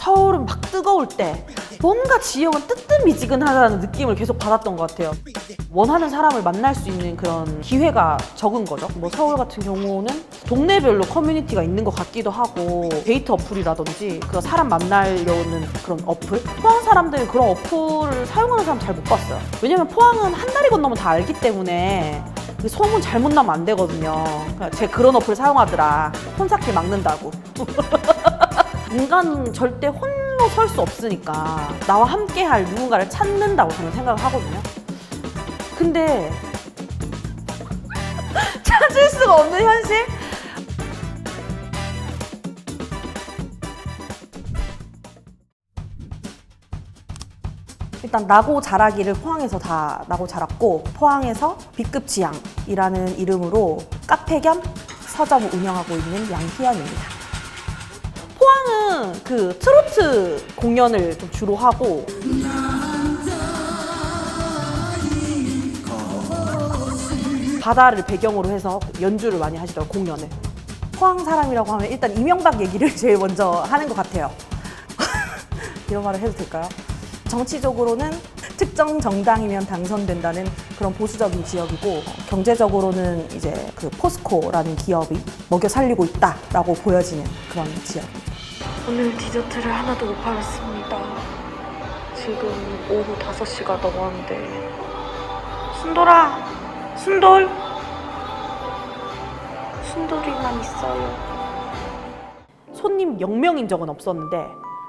서울은 막 뜨거울 때 뭔가 지역은 뜨뜻미지근하다는 느낌을 계속 받았던 것 같아요. 원하는 사람을 만날 수 있는 그런 기회가 적은 거죠. 뭐 서울 같은 경우는 동네별로 커뮤니티가 있는 것 같기도 하고 데이트 어플이라든지 그 사람 만나려는 그런 어플 포항 사람들이 그런 어플을 사용하는 사람 잘 못 봤어요. 왜냐면 포항은 한 달이 건너면 다 알기 때문에 그 소문 잘못 나면 안 되거든요. 그냥 제 그런 어플 사용하더라. 혼사길 막는다고. 인간은 절대 홀로 설 수 없으니까 나와 함께 할 누군가를 찾는다고 저는 생각을 하거든요. 근데 찾을 수가 없는 현실? 일단 나고 자라기를 포항에서 다 나고 자랐고 포항에서 B급 지향이라는 이름으로 카페 겸 서점을 운영하고 있는 양희연입니다. 그 트로트 공연을 좀 주로 하고 바다를 배경으로 해서 연주를 많이 하시더라고요, 공연을. 포항 사람이라고 하면 일단 이명박 얘기를 제일 먼저 하는 것 같아요. 이런 말을 해도 될까요? 정치적으로는 특정 정당이면 당선된다는 그런 보수적인 지역이고 경제적으로는 이제 그 포스코라는 기업이 먹여 살리고 있다라고 보여지는 그런 지역입니다. 오늘 디저트를 하나도 못 팔았습니다. 지금 오후 5시가 넘었는데 순돌아! 순돌! 순돌이만 있어요. 손님 0명인 적은 없었는데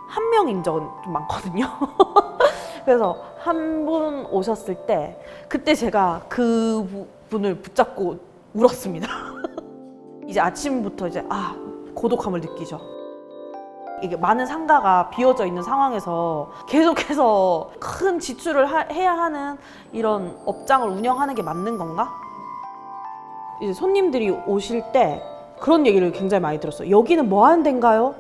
한 명인 적은 좀 많거든요. 그래서 한 분 오셨을 때 그때 제가 그 분을 붙잡고 울었습니다. 이제 아침부터 이제 아 고독함을 느끼죠. 이게 많은 상가가 비어져 있는 상황에서 계속해서 큰 지출을 하- 해야 하는 이런 업장을 운영하는 게 맞는 건가? 이제 손님들이 오실 때 그런 얘기를 굉장히 많이 들었어요. 여기는 뭐 하는 데인가요?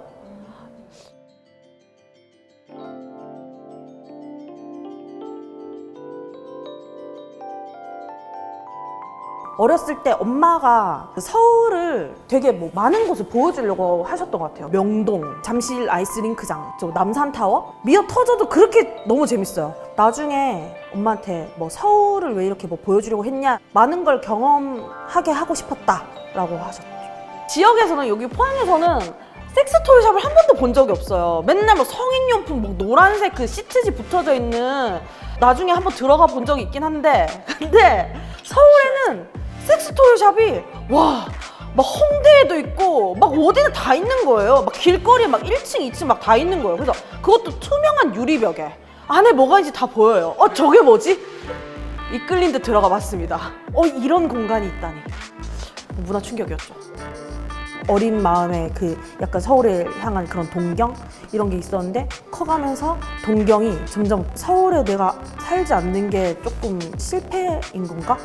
어렸을 때 엄마가 그 서울을 되게 뭐 많은 곳을 보여주려고 하셨던 것 같아요. 명동, 잠실 아이스링크장, 저 남산타워 미어 터져도 그렇게 너무 재밌어요. 나중에 엄마한테 뭐 서울을 왜 이렇게 뭐 보여주려고 했냐 많은 걸 경험하게 하고 싶었다라고 하셨죠. 지역에서는 여기 포항에서는 섹스 토이 샵을 한 번도 본 적이 없어요. 맨날 뭐 성인용품 뭐 노란색 그 시트지 붙어져 있는 나중에 한번 들어가 본 적이 있긴 한데 근데 서울에는 섹스토이 샵이 와. 막 홍대에도 있고 막 어디나 다 있는 거예요. 막 길거리에 막 1층, 2층 막 다 있는 거예요. 그래서 그것도 투명한 유리벽에 안에 뭐가 있는지 다 보여요. 어 저게 뭐지? 이끌린 듯 들어가 봤습니다. 어 이런 공간이 있다니. 문화 충격이었죠. 어린 마음에 그 약간 서울을 향한 그런 동경 이런 게 있었는데 커가면서 동경이 점점 서울에 내가 살지 않는 게 조금 실패인 건가?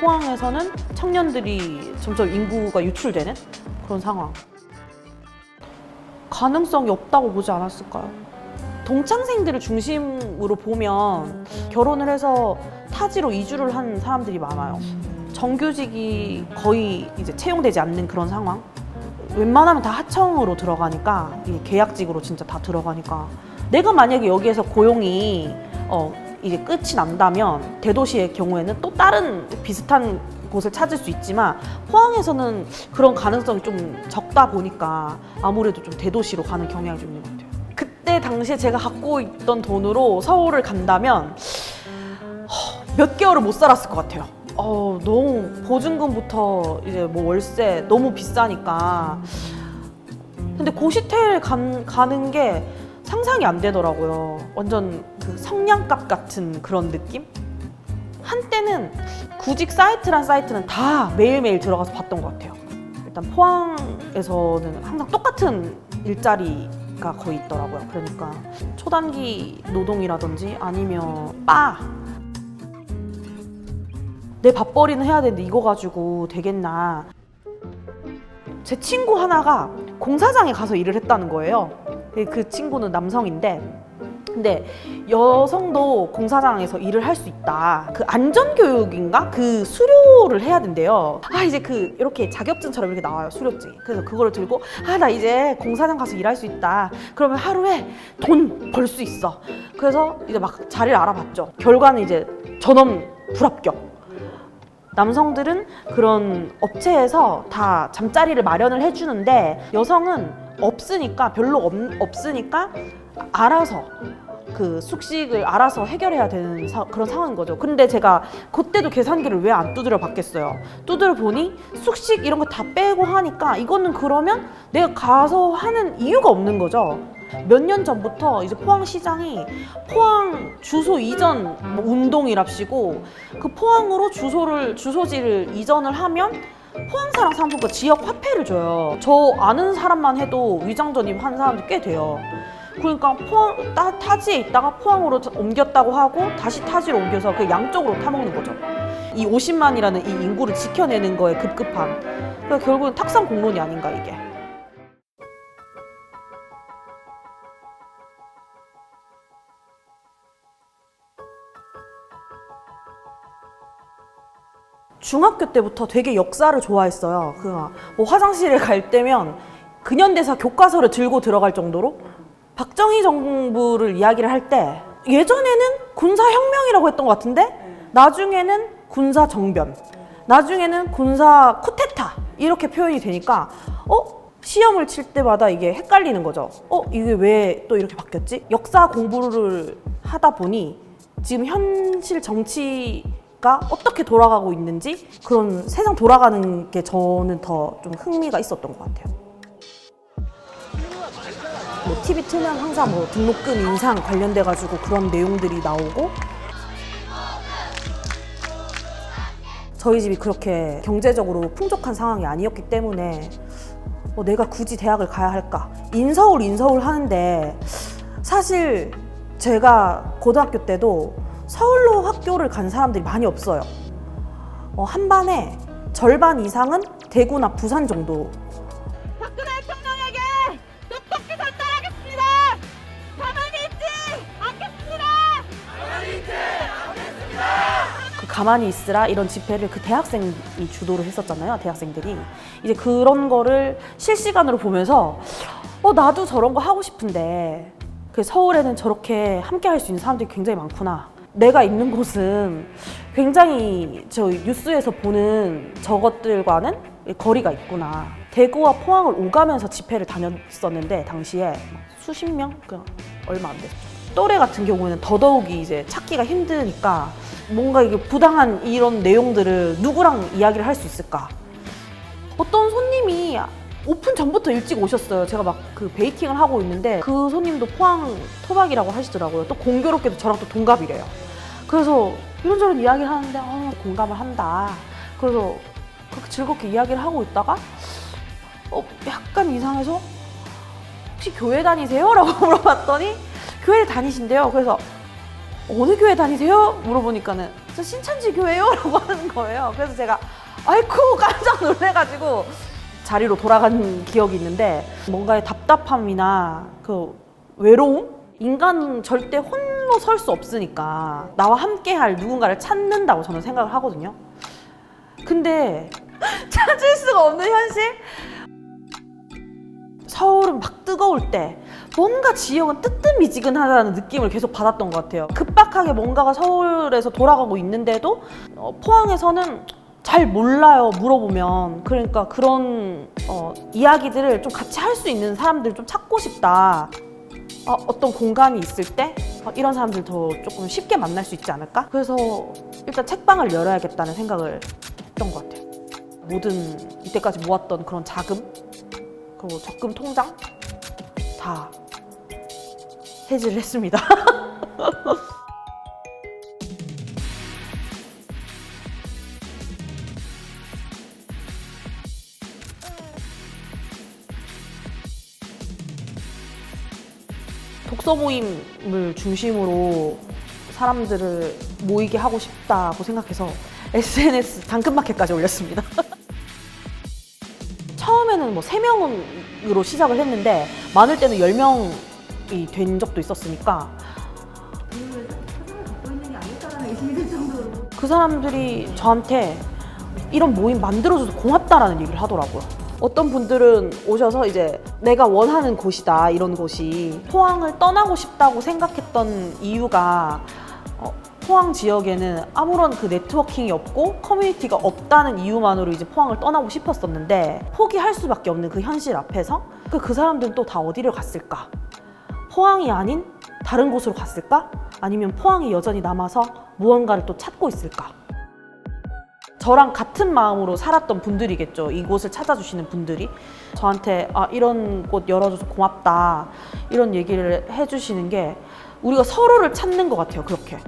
포항에서는 청년들이 점점 인구가 유출되는 그런 상황. 가능성이 없다고 보지 않았을까요? 동창생들을 중심으로 보면 결혼을 해서 타지로 이주를 한 사람들이 많아요. 정규직이 거의 이제 채용되지 않는 그런 상황. 웬만하면 다 하청으로 들어가니까 계약직으로 진짜 다 들어가니까 내가 만약에 여기에서 고용이 어 이제 끝이 난다면 대도시의 경우에는 또 다른 비슷한 곳을 찾을 수 있지만 포항에서는 그런 가능성이 좀 적다 보니까 아무래도 좀 대도시로 가는 경향이 좀 있는 것 같아요. 그때 당시에 제가 갖고 있던 돈으로 서울을 간다면 허, 몇 개월을 못 살았을 것 같아요. 어, 너무 보증금부터 이제 뭐 월세 너무 비싸니까. 근데 고시텔 간, 가는 게 상상이 안 되더라고요. 완전 그 성냥갑 같은 그런 느낌? 한때는 구직 사이트란 사이트는 다 매일매일 들어가서 봤던 것 같아요. 일단 포항에서는 항상 똑같은 일자리가 거의 있더라고요. 그러니까 초단기 노동이라든지 아니면 바 내 밥벌이는 해야 되는데 이거 가지고 되겠나. 제 친구 하나가 공사장에 가서 일을 했다는 거예요. 그 친구는 남성인데 근데 여성도 공사장에서 일을 할 수 있다. 그 안전교육인가? 그 수료를 해야 된대요. 아, 이제 그, 이렇게 자격증처럼 이렇게 나와요, 수료증이. 그래서 그거를 들고, 아, 나 이제 공사장 가서 일할 수 있다. 그러면 하루에 돈 벌 수 있어. 그래서 이제 막 자리를 알아봤죠. 결과는 이제 전원 불합격. 남성들은 그런 업체에서 다 잠자리를 마련을 해주는데 여성은 없으니까 별로 없, 없으니까 알아서 그 숙식을 알아서 해결해야 되는 사- 그런 상황인 거죠. 근데 제가 그때도 계산기를 왜 안 두드려 봤겠어요. 두드려 보니 숙식 이런 거 다 빼고 하니까 이거는 그러면 내가 가서 하는 이유가 없는 거죠. 몇 년 전부터 이제 포항시장이 포항 주소 이전 뭐 운동이랍시고 그 포항으로 주소를 주소지를 이전을 하면 포항사랑 상품권 지역 화폐를 줘요. 저 아는 사람만 해도 위장 전입 한 사람도 꽤 돼요. 그러니까 포항 따, 타지에 있다가 포항으로 자- 옮겼다고 하고 다시 타지로 옮겨서 그 양쪽으로 타먹는 거죠. 이 50만이라는 이 인구를 지켜내는 거에 급급한. 그러니까 결국은 탁상 공론이 아닌가 이게. 중학교 때부터 되게 역사를 좋아했어요. 그 뭐 화장실에 갈 때면 근현대사 교과서를 들고 들어갈 정도로 박정희 정부를 이야기를 할 때 예전에는 군사혁명이라고 했던 것 같은데 나중에는 군사정변, 나중에는 군사 쿠데타 이렇게 표현이 되니까 어? 시험을 칠 때마다 이게 헷갈리는 거죠. 어? 이게 왜 또 이렇게 바뀌었지? 역사 공부를 하다 보니 지금 현실 정치가 어떻게 돌아가고 있는지 그런 세상 돌아가는 게 저는 더 좀 흥미가 있었던 것 같아요. 뭐 TV 틀면 항상 뭐 등록금 인상 관련돼 가지고 그런 내용들이 나오고 저희 집이 그렇게 경제적으로 풍족한 상황이 아니었기 때문에 어, 내가 굳이 대학을 가야 할까? 인서울 인서울 하는데 사실 제가 고등학교 때도 서울로 학교를 간 사람들이 많이 없어요. 어, 한 반에 절반 이상은 대구나 부산 정도 가만히 있으라 이런 집회를 그 대학생이 주도를 했었잖아요. 대학생들이 이제 그런 거를 실시간으로 보면서 어 나도 저런 거 하고 싶은데 그 서울에는 저렇게 함께 할 수 있는 사람들이 굉장히 많구나. 내가 있는 곳은 굉장히 저 뉴스에서 보는 저것들과는 거리가 있구나. 대구와 포항을 오가면서 집회를 다녔었는데 당시에 수십 명 그냥 얼마 안 됐죠. 또래 같은 경우에는 더더욱이 이제 찾기가 힘드니까 뭔가 이게 부당한 이런 내용들을 누구랑 이야기를 할 수 있을까? 어떤 손님이 오픈 전부터 일찍 오셨어요. 제가 막 그 베이킹을 하고 있는데 그 손님도 포항 토박이라고 하시더라고요. 또 공교롭게도 저랑 또 동갑이래요. 그래서 이런저런 이야기를 하는데 어, 공감을 한다. 그래서 그렇게 즐겁게 이야기를 하고 있다가 어, 약간 이상해서 혹시 교회 다니세요? 라고 물어봤더니 교회 다니신대요. 그래서 어느 교회 다니세요? 물어보니까는 저 신천지 교회요? 라고 하는 거예요. 그래서 제가 아이쿠 깜짝 놀래가지고 자리로 돌아간 기억이 있는데 뭔가의 답답함이나 그 외로움? 인간 절대 홀로 설 수 없으니까 나와 함께 할 누군가를 찾는다고 저는 생각을 하거든요. 근데 찾을 수가 없는 현실? 서울은 막 뜨거울 때 뭔가 지역은 뜨뜻미지근하다는 느낌을 계속 받았던 것 같아요. 급박하게 뭔가가 서울에서 돌아가고 있는데도 어, 포항에서는 잘 몰라요. 물어보면 그러니까 그런 어, 이야기들을 좀 같이 할 수 있는 사람들 좀 찾고 싶다. 어, 어떤 공간이 있을 때 어, 이런 사람들 더 조금 쉽게 만날 수 있지 않을까? 그래서 일단 책방을 열어야겠다는 생각을 했던 것 같아요. 모든 이때까지 모았던 그런 자금 그리고 적금 통장 다 해지를 했습니다. 독서 모임을 중심으로 사람들을 모이게 하고 싶다고 생각해서 SNS 당근마켓까지 올렸습니다. 처음에는 뭐 3명으로 시작을 했는데 많을 때는 10명 이 된 적도 있었으니까. 그 사람들이 저한테 이런 모임 만들어줘서 고맙다라는 얘기를 하더라고요. 어떤 분들은 오셔서 이제 내가 원하는 곳이다 이런 곳이 포항을 떠나고 싶다고 생각했던 이유가 어, 포항 지역에는 아무런 그 네트워킹이 없고 커뮤니티가 없다는 이유만으로 이제 포항을 떠나고 싶었었는데 포기할 수밖에 없는 그 현실 앞에서 그, 그 사람들은 또 다 어디를 갔을까? 포항이 아닌 다른 곳으로 갔을까? 아니면 포항이 여전히 남아서 무언가를 또 찾고 있을까? 저랑 같은 마음으로 살았던 분들이겠죠. 이곳을 찾아주시는 분들이 저한테 아, 이런 곳 열어줘서 고맙다 이런 얘기를 해주시는 게 우리가 서로를 찾는 것 같아요. 그렇게